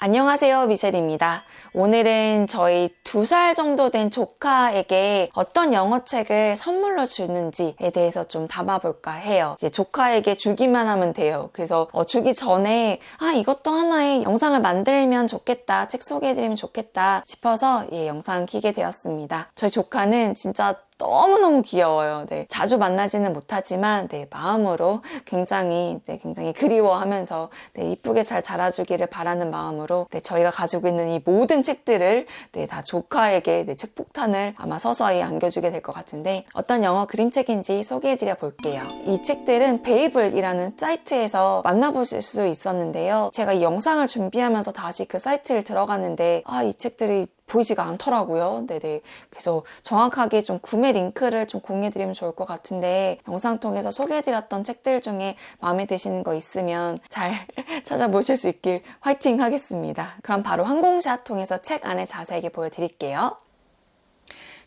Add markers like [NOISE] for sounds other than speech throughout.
안녕하세요 미셸입니다. 오늘은 저희 두 살 정도 된 조카에게 어떤 영어책을 선물로 주는지에 대해서 좀 담아볼까 해요. 이제 조카에게 주기만 하면 돼요. 그래서 어, 주기 전에 아 이것도 하나의 영상을 만들면 좋겠다, 책 소개해드리면 좋겠다 싶어서 예, 영상 키게 되었습니다. 저희 조카는 진짜 너무너무 귀여워요. 네, 자주 만나지는 못하지만 네, 마음으로 굉장히 네, 굉장히 그리워하면서 네, 이쁘게 잘 자라주기를 바라는 마음으로 네, 저희가 가지고 있는 이 모든 책들을 네, 다 조카에게 네, 책폭탄을 아마 서서히 안겨주게 될 것 같은데 어떤 영어 그림책인지 소개해드려 볼게요. 이 책들은 베이블이라는 사이트에서 만나보실 수 있었는데요. 제가 이 영상을 준비하면서 다시 그 사이트를 들어갔는데 아, 이 책들이 보이지가 않더라고요. 네네. 그래서 정확하게 좀 구매 링크를 좀 공유해드리면 좋을 것 같은데 영상 통해서 소개해드렸던 책들 중에 마음에 드시는 거 있으면 잘 [LAUGHS] 찾아보실 수 있길 화이팅 하겠습니다. 그럼 바로 항공샷 통해서 책 안에 자세하게 보여드릴게요.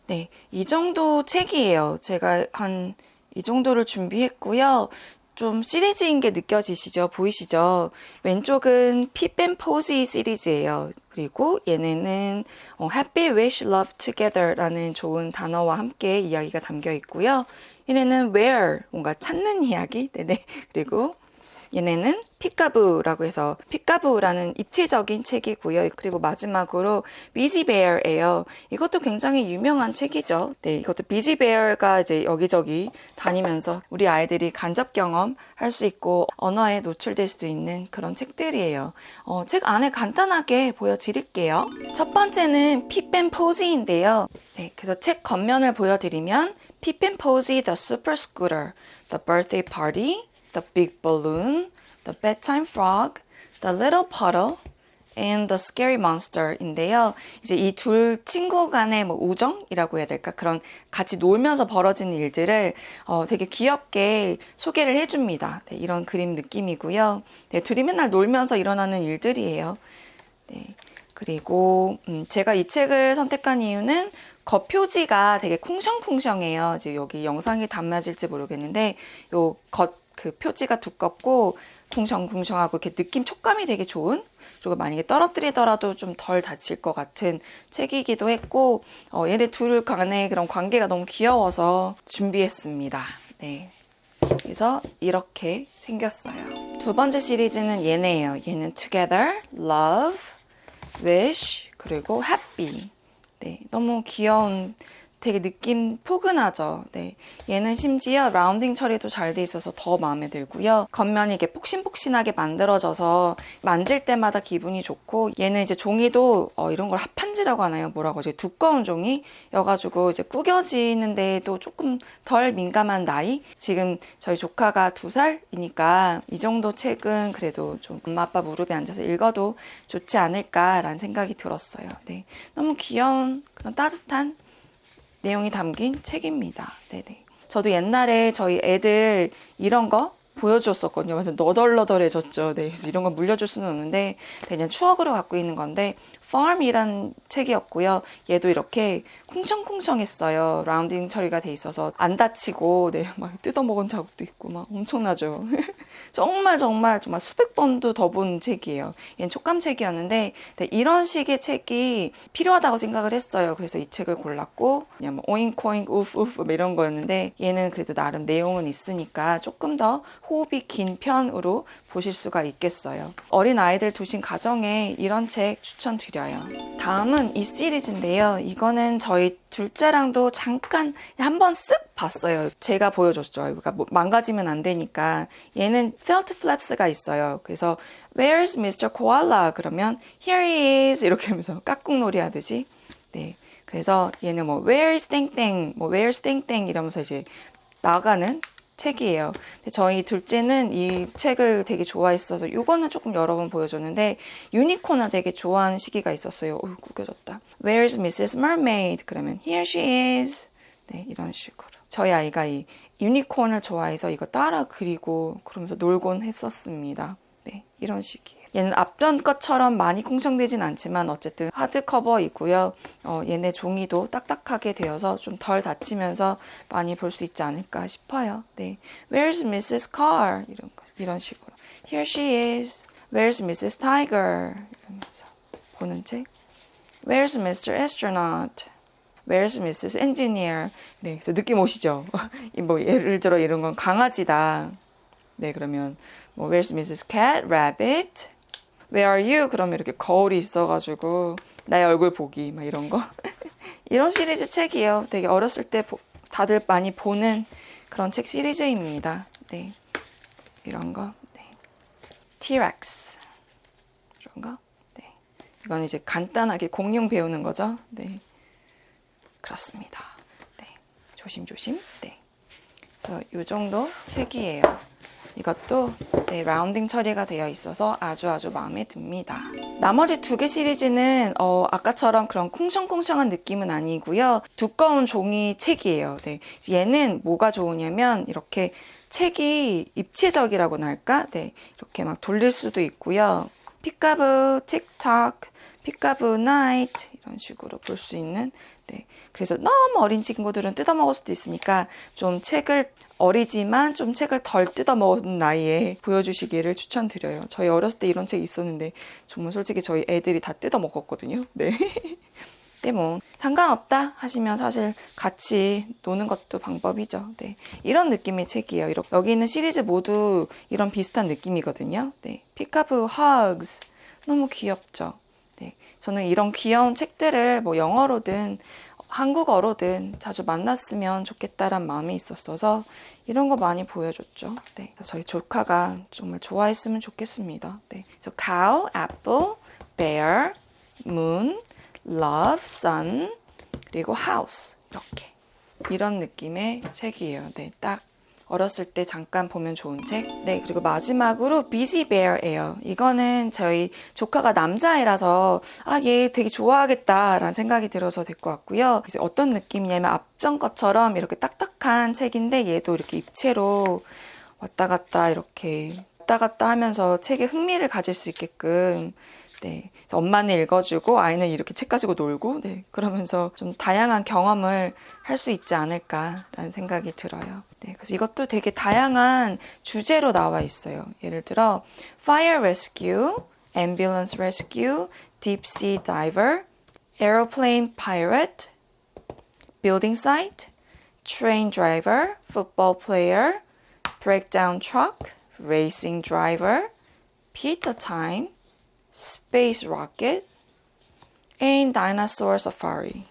네, 이 정도 책이에요. 제가 한 이 정도를 준비했고요. 좀 시리즈인 게 느껴지시죠? 보이시죠? 왼쪽은 핏밴 포지 시리즈예요. 그리고 얘네는 어, Happy Wish Love Together라는 좋은 단어와 함께 이야기가 담겨 있고요. 얘네는 Where 뭔가 찾는 이야기. 네네. [LAUGHS] 그리고 얘네는 피카부라고 해서 피카부라는 입체적인 책이고요. 그리고 마지막으로 비지베어예요. 이것도 굉장히 유명한 책이죠. 네, 이것도 비지베어가 이제 여기저기 다니면서 우리 아이들이 간접 경험 할 수 있고 언어에 노출될 수도 있는 그런 책들이에요. 어, 책 안에 간단하게 보여드릴게요. 첫 번째는 피펜 포지인데요. 네, 그래서 책 겉면을 보여드리면 피펜 포지 The Super Scooter, The Birthday Party, The Big Balloon, The Bedtime Frog, The Little Puddle, and The Scary Monster인데요. 이제 이 둘 친구 간의 뭐 우정이라고 해야 될까? 그런 같이 놀면서 벌어지는 일들을 어, 되게 귀엽게 소개를 해줍니다. 네, 이런 그림 느낌이고요. 네, 둘이 맨날 놀면서 일어나는 일들이에요. 네, 그리고 음, 제가 이 책을 선택한 이유는 겉표지가 되게 쿵성쿵성해요. 이제 여기 영상이 담아질지 모르겠는데 요 겉 그 표지가 두껍고 궁성궁성하고 이렇게 느낌 촉감이 되게 좋은 그리고 만약에 떨어뜨리더라도 좀 덜 다칠 것 같은 책이기도 했고 어, 얘네 둘 간의 그런 관계가 너무 귀여워서 준비했습니다. 네. 그래서 이렇게 생겼어요. 두 번째 시리즈는 얘네예요. 얘는 Together, Love, Wish, 그리고 Happy. 네, 너무 귀여운 되게 느낌 포근하죠. 네. 얘는 심지어 라운딩 처리도 잘 돼 있어서 더 마음에 들고요. 겉면이 이게 폭신폭신하게 만들어져서 만질 때마다 기분이 좋고 얘는 이제 종이도 어, 이런 걸 합판지라고 하나요? 뭐라고 하죠? 두꺼운 종이여가지고 이제 구겨지는데도 조금 덜 민감한 나이? 지금 저희 조카가 두 살이니까 이 정도 책은 그래도 좀 엄마 아빠 무릎에 앉아서 읽어도 좋지 않을까라는 생각이 들었어요. 네. 너무 귀여운 그런 따뜻한 내용이 담긴 책입니다. 네네. 저도 옛날에 저희 애들 이런 거 보여줬었거든요. 완전 너덜너덜해졌죠. 네, 그래서 이런 거 물려줄 수는 없는데 그냥 추억으로 갖고 있는 건데 Farm이란 책이었고요. 얘도 이렇게 쿵청쿵청했어요. 라운딩 처리가 돼 있어서 안 다치고 네, 막 뜯어먹은 자국도 있고 막 엄청나죠. [LAUGHS] 정말 정말 정말 수백 번도 더 본 책이에요. 얘는 촉감 책이었는데 네, 이런 식의 책이 필요하다고 생각을 했어요. 그래서 이 책을 골랐고 그냥 뭐 오잉코잉 우프 우프 뭐 이런 거였는데 얘는 그래도 나름 내용은 있으니까 조금 더 호흡이 긴 편으로 보실 수가 있겠어요. 어린 아이들 두신 가정에 이런 책 추천드려요. 다음은 이 시리즈인데요. 이거는 저희 둘째랑도 잠깐 한 번 쓱 봤어요. 제가 보여줬죠. 그러니까 뭐 망가지면 안 되니까. 얘는 felt flaps가 있어요. 그래서 Where's Mr. Koala? 그러면 Here he is 이렇게 하면서 깍꿍놀이 하듯이. 네. 그래서 얘는 뭐 Where's 땡땡, 뭐 Where's 땡땡 이러면서 이제 나가는 책이에요. 저희 둘째는 이 책을 되게 좋아했어서 이거는 조금 여러 번 보여줬는데 유니콘을 되게 좋아하는 시기가 있었어요. 어, 구겨졌다. Where's Mrs. Mermaid? 그러면 Here she is. 네, 이런 식으로. 저희 아이가 이 유니콘을 좋아해서 이거 따라 그리고 그러면서 놀곤 했었습니다. 네, 이런 식이에요. 얘는 앞전 것처럼 많이 콩청되진 않지만 어쨌든 하드 커버이고요. 어, 얘네 종이도 딱딱하게 되어서 좀 덜 다치면서 많이 볼 수 있지 않을까 싶어요. 네. Where's Mrs. Carr? 이런 거, 이런 식으로. Here she is. Where's Mrs. Tiger? 이러면서 보는 책. Where's Mr. Astronaut? Where's Mrs. Engineer? 네, 그래서 느낌 오시죠? [LAUGHS] 이뭐 예를 들어 이런 건 강아지다. 네, 그러면 뭐 Where's Mrs. Cat? Rabbit? Where are you? 그러면 이렇게 거울이 있어가지고 나의 얼굴 보기 막 이런 거. [LAUGHS] 이런 시리즈 책이에요. 되게 어렸을 때 보- 다들 많이 보는 그런 책 시리즈입니다. 네, 이런 거. 네. T-Rex 이런 거. 네. 이건 이제 간단하게 공룡 배우는 거죠. 네. 그렇습니다. 네. 조심조심. 네. 그래서 이 정도 책이에요. 이것도 네, 라운딩 처리가 되어 있어서 아주 아주 마음에 듭니다. 나머지 두 개 시리즈는 어, 아까처럼 그런 쿵성쿵성한 느낌은 아니고요. 두꺼운 종이 책이에요. 네. 얘는 뭐가 좋으냐면 이렇게 책이 입체적이라고나 할까? 네. 이렇게 막 돌릴 수도 있고요. 피카브, 틱탁, 피카브 나이트 이런 식으로 볼 수 있는 네. 그래서 너무 어린 친구들은 뜯어먹을 수도 있으니까 좀 책을 어리지만 좀 책을 덜 뜯어먹은 나이에 보여주시기를 추천드려요. 저희 어렸을 때 이런 책이 있었는데 정말 솔직히 저희 애들이 다 뜯어먹었거든요. [LAUGHS] 네. 근데 뭐 상관없다 하시면 사실 같이 노는 것도 방법이죠. 네. 이런 느낌의 책이에요. 이렇게 여기 있는 시리즈 모두 이런 비슷한 느낌이거든요. 네. 피카브 허그스 너무 귀엽죠. 네. 저는 이런 귀여운 책들을 뭐 영어로든 한국어로든 자주 만났으면 좋겠다란 마음이 있었어서 이런 거 많이 보여줬죠. 네. 저희 조카가 정말 좋아했으면 좋겠습니다. 네. 그래서 cow, apple, bear, moon, love, sun, 그리고 house 이렇게 이런 느낌의 책이에요. 네, 딱 어렸을 때 잠깐 보면 좋은 책. 네, 그리고 마지막으로 Busy Bear예요. 이거는 저희 조카가 남자애라서 아, 얘 되게 좋아하겠다라는 생각이 들어서 데리고 왔고요. 그래서 어떤 느낌이냐면 앞전 것처럼 이렇게 딱딱한 책인데 얘도 이렇게 입체로 왔다 갔다 이렇게 왔다 갔다 하면서 책에 흥미를 가질 수 있게끔 네. 엄마는 읽어주고 아이는 이렇게 책 가지고 놀고, 네. 그러면서 좀 다양한 경험을 할 수 있지 않을까라는 생각이 들어요. 네. 그래서 이것도 되게 다양한 주제로 나와 있어요. 예를 들어, Fire Rescue, Ambulance Rescue, Deep Sea Diver, Aeroplane Pirate, Building Site, Train Driver, Football Player, Breakdown Truck, Racing Driver, Pizza Time, Space Rocket, and Dinosaur Safari.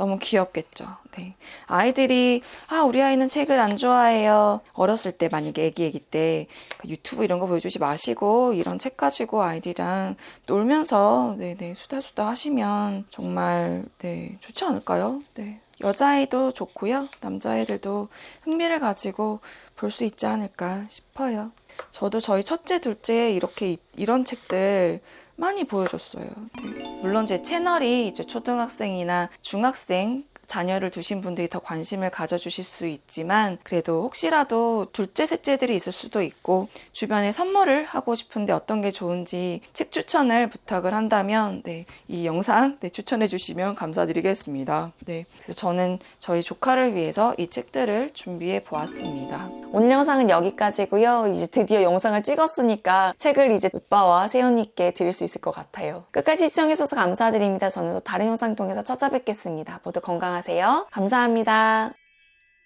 너무 귀엽겠죠. 네. 아이들이, 아, 우리 아이는 책을 안 좋아해요. 어렸을 때, 만약에 애기 애기 때, 그 유튜브 이런 거 보여주지 마시고, 이런 책 가지고 아이들이랑 놀면서, 네네, 수다수다 하시면 정말, 네, 좋지 않을까요? 네. 여자아이도 좋고요. 남자아이들도 흥미를 가지고 볼 수 있지 않을까 싶어요. 저도 저희 첫째, 둘째 이렇게 이- 이런 책들 많이 보여줬어요. 네. 물론 제 채널이 이제 초등학생이나 중학생 자녀를 두신 분들이 더 관심을 가져주실 수 있지만 그래도 혹시라도 둘째, 셋째들이 있을 수도 있고 주변에 선물을 하고 싶은데 어떤 게 좋은지 책 추천을 부탁을 한다면 네, 이 영상 네, 추천해 주시면 감사드리겠습니다. 네, 그래서 저는 저희 조카를 위해서 이 책들을 준비해 보았습니다. 오늘 영상은 여기까지고요. 이제 드디어 영상을 찍었으니까 책을 이제 오빠와 세연이께 드릴 수 있을 것 같아요. 끝까지 시청해주셔서 감사드립니다. 저는 또 다른 영상 통해서 찾아뵙겠습니다. 모두 건강 하세요. 감사합니다.